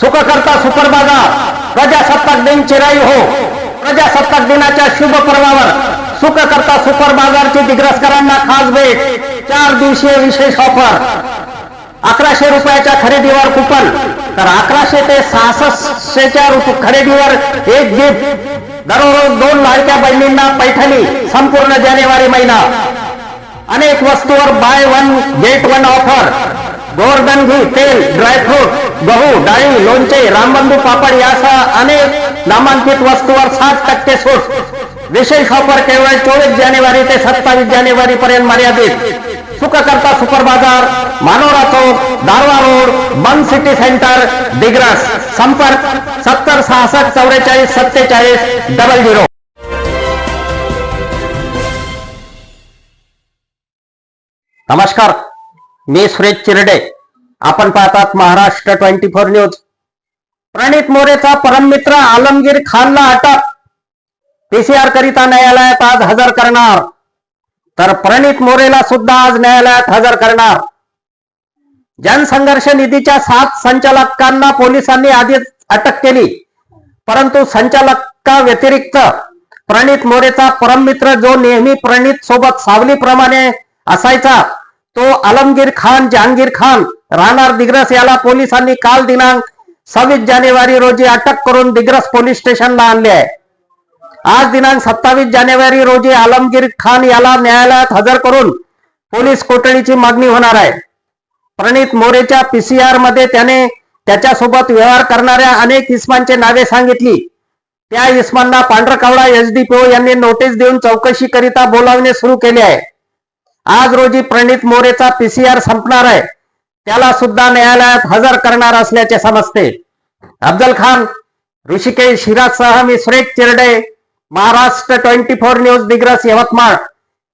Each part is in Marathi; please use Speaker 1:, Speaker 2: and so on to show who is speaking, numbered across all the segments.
Speaker 1: सुखकर्ता सुपर बाजार प्रजासत्ताक दिन चिराई हो. प्रजासत्ताक दिनाच्या शुभ पर्वावर सुखकर्ता सुपर बाजारची दिग्रसकरांना खास भेट. चार दिवसीय विशेष ऑफर. अकराशे रुपयाच्या खरेदीवर कुपन. तर अकराशे ते सहासष्टच्या रुप- खरेदीवर एक गिफ्ट दररोज दोन लाडक्या बहिणींना पैठणी संपूर्ण जानेवारी महिना. अनेक वस्तूवर buy one get one offer Govardhan घी तेल ड्रायफ्रूट गहू डाळी लोणचे रामबंधू पापड यासह अनेक नामांकित वस्तूवर सात टक्के सूट. विशेष ऑफर केवळ चोवीस जानेवारी ते सत्तावीस जानेवारी पर्यंत मर्यादित. सुखकर्ता सुपर बाजार मानोरा चौक दारवा रोड बन सिटी सेंटर दिग्रस. संपर्क सत्तर सहासष्ट चौवेचाळीस सत्तेचाळीस डबल झिरो. नमस्कार. मी सुरेश चिरडे. आपण पाहतात Maharashtra twenty four news. Pranit मोरेचा परममित्र आलमगीर खानला अटक. पीसीआर करिता न्यायालयात आज हजर करणार. तर प्रणित मोरेला सुद्धा आज न्यायालयात हजर करणार. जनसंघर्ष निधीच्या सात संचालकांना पोलिसांनी आधीच अटक केली. परंतु संचालका व्यतिरिक्त प्रणित मोरेचा परममित्र जो नेहमी प्रणित सोबत सावलीप्रमाणे असायचा तो आलमगीर खान जहांगीर खान राहणार दिग्रस याला पोलिसांनी काल दिनांक सव्वीस जानेवारी रोजी अटक करून दिग्रस पोलीस स्टेशनला आणले आहे. आज दिनांक सत्तावीस जानेवारी रोजी आलमगीर खान याला न्यायालयात हजर करून पोलीस कोठडीची मागणी होणार आहे. प्रणित मोरेच्या पीसीआरमध्ये त्याने त्याच्यासोबत व्यवहार करणाऱ्या अनेक इस्मांचे नावे सांगितली. त्या इस्मांना पांढरकावडा एसडीपीओ यांनी नोटीस देऊन चौकशीकरिता बोलावणे सुरू केले आहे. आज रोजी प्रणित मोरेचा पीसीआर संपणार आहे. त्याला सुद्धा न्यायालयात हजर करणार असल्याचे समजते. अफजल खान ऋषिकेश हिराजसह मी Suresh Chirde Maharashtra twenty four news Digras Yavatmal.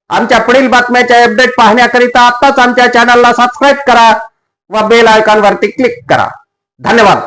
Speaker 1: आमच्या पुढील बातम्याच्या अपडेट पाहण्याकरिता आत्ताच आमच्या चॅनलला सबस्क्राईब करा व बेल आयकॉनवरती क्लिक करा. धन्यवाद.